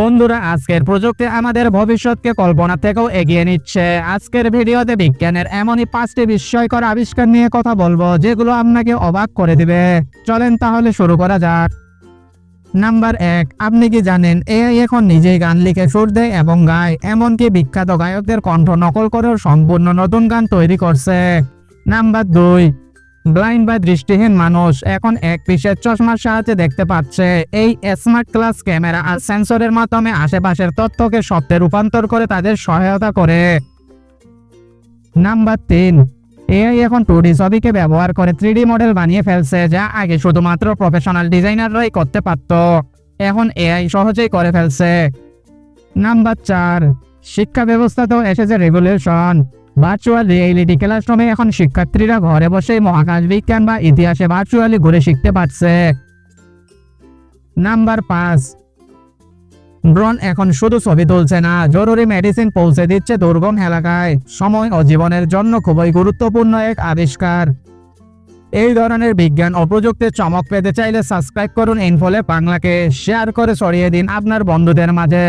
বন্ধুরা, আজকের প্রযুক্তি আমাদের ভবিষ্যৎকে কল্পনা থেকেও এগিয়ে নিচ্ছে। আজকের ভিডিওতে বিজ্ঞানের এমনই পাঁচটি বিস্ময়কর আবিষ্কার নিয়ে কথা বলব, যেগুলো আপনাকে অবাক করে দিবে। চলেন তাহলে শুরু করা যাক। নাম্বার এক, আপনি কি জানেন, এআই এখন নিজেই গান লিখে সুর দেয় এবং গায়, এমনকি বিখ্যাত গায়কদের কণ্ঠ নকল করেও সম্পূর্ণ নতুন গান তৈরি করছে। নাম্বার দুই ব্লাইন্ড বা দৃষ্টিহীন মানুষ এখন এক পিসের চশমার সাহায্যে দেখতে পাচ্ছে। এই স্মার্ট ক্লাস ক্যামেরা আর সেন্সরের মাধ্যমে আশেপাশের তথ্যকে শব্দে রূপান্তর করে তাদের সহায়তা করে। নাম্বার তিন এআই এখন টু ডি ছবিকে ব্যবহার করে থ্রি মডেল বানিয়ে ফেলছে, যা আগে শুধুমাত্র প্রফেশনাল ডিজাইনাররাই করতে পারত। এখন এআই সহজেই করে ফেলছে। নাম্বার চার শিক্ষা ব্যবস্থাতেও এসেছে রেগুলেশন ভার্চুয়াল রিয়েলিটি ক্লাসরুমে এখন শিক্ষার্থীরা ঘরে বসেই মহাকাশ বিজ্ঞান বা ইতিহাসে ভার্চুয়ালি ঘুরে শিখতে পারছে নাম্বার পাঁচ। ড্রোন এখন শুধু ছবি তুলছে না জরুরি মেডিসিন পৌঁছে দিচ্ছে দুর্গম এলাকায় সময় ও জীবনের জন্য খুবই গুরুত্বপূর্ণ এক আবিষ্কার এই ধরনের বিজ্ঞান ও প্রযুক্তির চমক পেতে চাইলে সাবস্ক্রাইব করুন ইনফলে বাংলাকে। শেয়ার করে ছড়িয়ে দিন আপনার বন্ধুদের মাঝে।